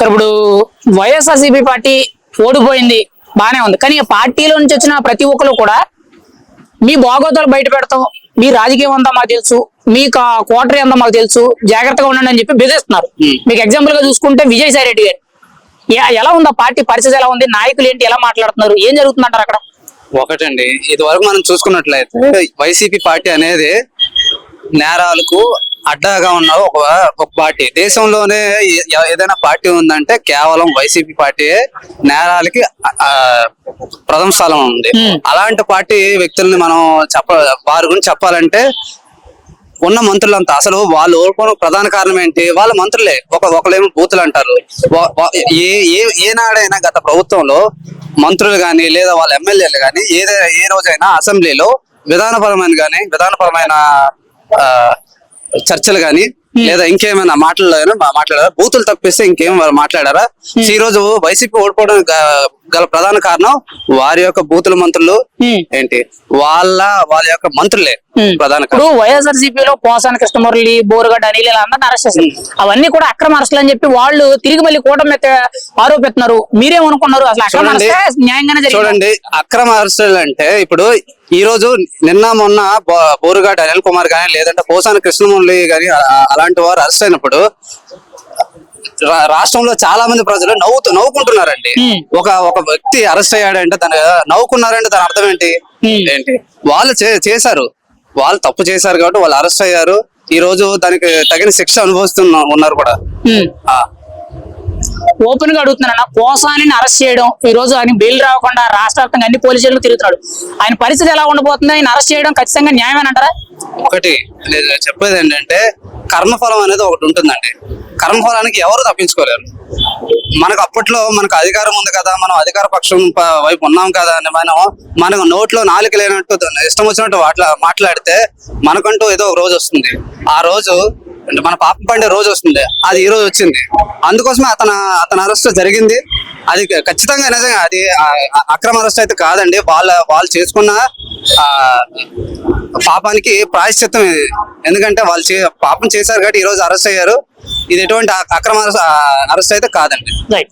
Sir ఇప్పుడు YSRCP party ఓడిపోయింది బానే ఉంది. కానీ పార్టీలో నుంచి వచ్చిన ప్రతి ఒక్కరు కూడా మీ బాగోతాలు బయట పెడతాం మీ రాజకీయం అంతా మాకు తెలుసు మీ క్వార్టర్ అంతా మాకు తెలుసు జాగ్రత్తగా ఉండండి అని చెప్పి బెదిరిస్తున్నారు. మీకు ఎగ్జాంపుల్గా చూసుకుంటే విజయసాయి రెడ్డి గారు. ఎలా ఉంది ఆ పార్టీ పరిస్థితి ఎలా ఉంది నాయకులు ఏంటి ఎలా మాట్లాడుతున్నారు ఏం జరుగుతుందంటారు అక్కడ? ఒకటండి ఇది వరకు మనం చూసుకున్నట్లయితే వైసీపీ పార్టీ అనేది నేరాలకు అడ్డాగా ఉన్న ఒక ఒక పార్టీ. దేశంలోనే ఏదైనా పార్టీ ఉందంటే కేవలం వైసీపీ పార్టీ నేరాలకి ప్రథమ స్థలం ఉంది. అలాంటి పార్టీ వ్యక్తుల్ని మనం చెప్ప వారి గురించి చెప్పాలంటే ఉన్న మంత్రులంతా అసలు వాళ్ళు ఓడిపోవడం ప్రధాన కారణం ఏంటి? వాళ్ళ మంత్రులే. ఒక ఒకళ్ళేమో బూతులు అంటారు. ఏ ఏ ఏనాడైనా గత ప్రభుత్వంలో మంత్రులు గాని లేదా వాళ్ళ ఎమ్మెల్యేలు గాని ఏదైనా ఏ రోజైనా అసెంబ్లీలో విధానపరమైన గాని విధానపరమైన ఆ, చర్చలు గాని లేదా ఇంకేమైనా మాట్లాడారా మాట్లాడారా? బూతులు తప్పిస్తే ఇంకేం వారు మాట్లాడారా? ఈ రోజు వైసీపీ ఓడిపోవడం గల ప్రధాన కారణం వారి యొక్క బూతుల మంత్రులు. ఏంటి? వాళ్ళ వాళ్ళ యొక్క మంత్రులే. ప్రధాన ఇప్పుడు కారణం. వైఎస్ఆర్సీపీ లో పోసాని కృష్ణమురళి బోరుగడ్డ అనిల్ అందరిని అరెస్ట్ చేశారు. అవన్నీ కూడా అక్రమ అరెస్టులు అని చెప్పి వాళ్ళు తిరిగి మళ్ళీ కూటమి ఆరోపిస్తున్నారు. మీరేమనుకున్నారు? అసలు అక్రమ న్యాయంగానే చూడండి. అక్రమ అరెస్టులు అంటే ఇప్పుడు ఈ రోజు నిన్న మొన్న బో- బోరుగాడు అనిల్ కుమార్ గాని లేదంటే పోసాని కృష్ణమురళి గాని అలాంటి వారు అరెస్ట్ అయినప్పుడు రాష్ట్రంలో చాలా మంది ప్రజలు నవ్వుతూ నవ్వుకుంటున్నారండి. ఒక ఒక వ్యక్తి అరెస్ట్ అయ్యాడంటే దాని నవ్వుకున్నారంటే దాని అర్థం ఏంటి. ఏంటి? వాళ్ళు చేశారు. వాళ్ళు తప్పు చేశారు కాబట్టి వాళ్ళు అరెస్ట్ అయ్యారు. ఈ రోజు దానికి తగిన శిక్ష అనుభవిస్తున్న ఉన్నారు కూడా. ఓపెన్గా అడుగుతున్నాను పోసాని అరెస్ట్ చేయడం ఈ రోజు ఆయన బెయిల్ రాకుండా రాష్ట్ర వ్యాప్తంగా అన్ని పోలీసులు తిరుగుతున్నాడు. ఆయన పరిస్థితి ఎలా ఉండబోతుంది? ఆయన అరెస్ట్ చేయడం ఖచ్చితంగా న్యాయమేనంటారా? ఒకటి నేను చెప్పేది ఏంటంటే కర్మఫలం అనేది ఒకటి ఉంటుందండి. కర్మఫలానికి ఎవరు తప్పించుకోలేరు. మనకు అప్పట్లో మనకు అధికారం ఉంది కదా మనం అధికార పక్షం వైపు ఉన్నాం కదా అని మనం మనకు నోట్లో నాలుక లేనట్టు దాన్ని ఇష్టం వచ్చినట్టు మాట్లాడితే మనకంటూ ఏదో ఒక రోజు వస్తుంది. ఆ రోజు అంటే మన పాపం పండే రోజు వస్తుంది. అది ఈ రోజు వచ్చింది. అందుకోసమే అతను అతని అరెస్ట్ జరిగింది. అది ఖచ్చితంగా నిజంగా అది అక్రమ అరెస్ట్ అయితే కాదండి. వాళ్ళ వాళ్ళు చేసుకున్న ఆ పాపానికి ప్రాయశ్చిత్తం ఇది. ఎందుకంటే వాళ్ళు చే పాపం చేశారు కాబట్టి ఈ రోజు అరెస్ట్ అయ్యారు. ఇది ఎటువంటి అక్రమ అరెస్ట్ అరెస్ట్ అయితే కాదండి. రైట్